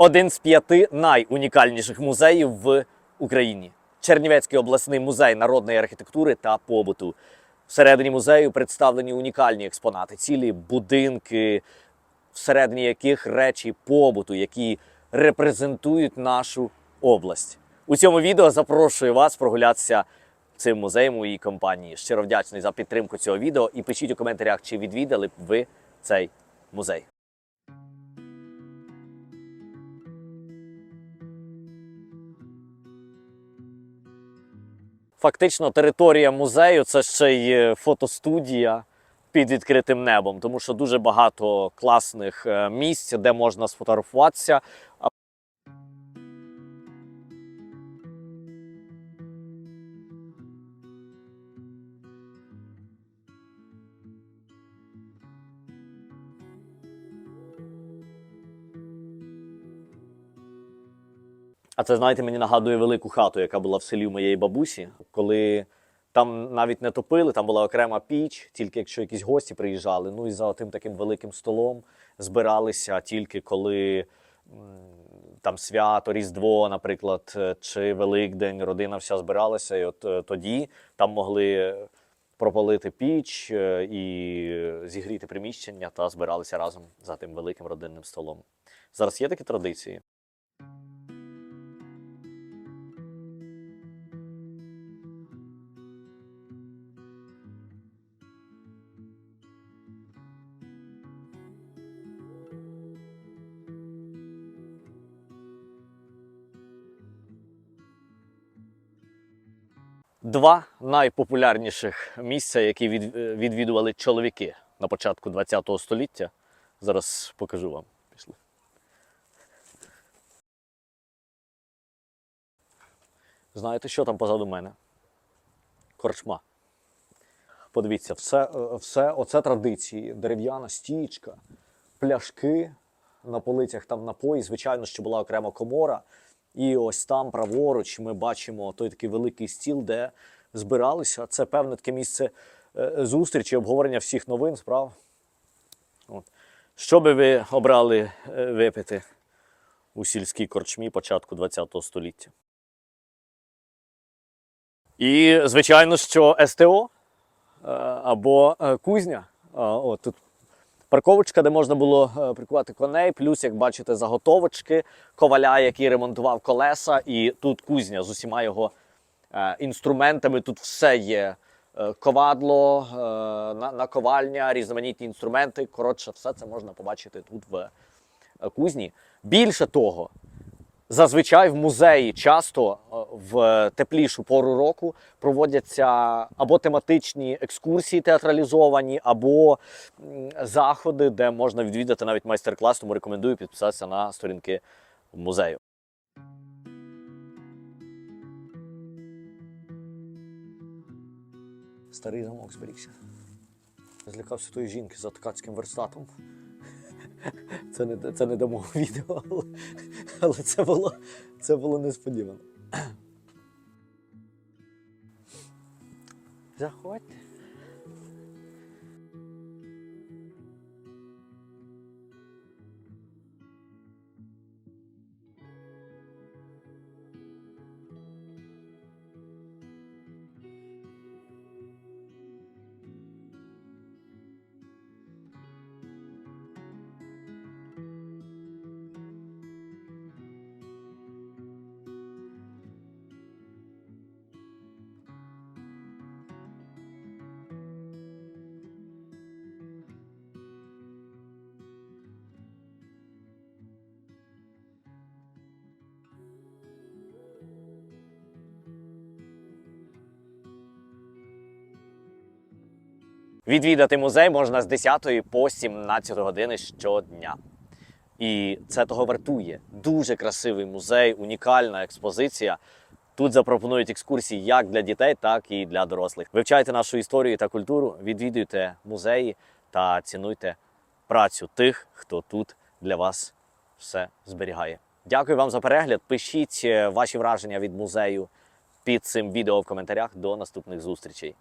один з п'яти найунікальніших музеїв в Україні. Чернівецький обласний музей народної архітектури та побуту. Всередині музею представлені унікальні експонати, цілі будинки, всередині яких речі побуту, які репрезентують нашу область. У цьому відео запрошую вас прогулятися цим музеєм у моїй компанії. Щиро вдячний за підтримку цього відео і пишіть у коментарях, чи відвідали б ви цей музей. Фактично, територія музею це ще й е, фотостудія під відкритим небом, тому що дуже багато класних е, місць, де можна сфотографуватися. А- це, знаєте, мені нагадує велику хату, яка була в селі у моєї бабусі, коли там навіть не топили, там була окрема піч, тільки якщо якісь гості приїжджали. Ну і за тим таким великим столом збиралися тільки коли там свято, Різдво, наприклад, е, чи Великдень, родина вся збиралася, і от е, тоді там могли пропалити піч е, і зігріти приміщення та збиралися разом за тим великим родинним столом. Зараз є такі традиції. Два найпопулярніших місця, які е, відвідували чоловіки на початку ХХ століття. Зараз покажу вам. Пішли. Знаєте, що там позаду мене? Корчма. Подивіться, все, е, все оце традиції. Дерев'яна стічка, пляшки на полицях там напої. Звичайно, що була окрема комора. І ось там, праворуч, ми бачимо той такий великий стіл, де збиралися. Це певне таке місце е, зустрічі, обговорення всіх новин, справ. От. Що би ви обрали е, випити у сільській корчмі початку ХХ століття? І, звичайно, що СТО е, або е, кузня. От тут парковочка, де можна було е, прикувати коней, плюс, як бачите, заготовочки коваля, який ремонтував колеса, і тут кузня з усіма його е, інструментами. Тут все є. Е, Ковадло, наковальня, різноманітні інструменти. Коротше, все це можна побачити тут в кузні. Більше того, Зазвичай в музеї часто в теплішу пору року проводяться або тематичні екскурсії театралізовані, або заходи, де можна відвідати навіть майстер-клас. Тому рекомендую підписатися на сторінки музею. Старий замок зберігся. Злякався тої жінки за ткацьким верстатом. Це не, це не до мого відео, але, але це, було, це було несподівано. Заходьте. Відвідати музей можна з 10 по 17 години щодня. І це того вартує. Дуже красивий музей, унікальна експозиція. Тут запропонують екскурсії як для дітей, так і для дорослих. Вивчайте нашу історію та культуру, відвідуйте музеї та цінуйте працю тих, хто тут для вас все зберігає. Дякую вам за перегляд. Пишіть е, ваші враження від музею під цим відео в коментарях. До наступних зустрічей.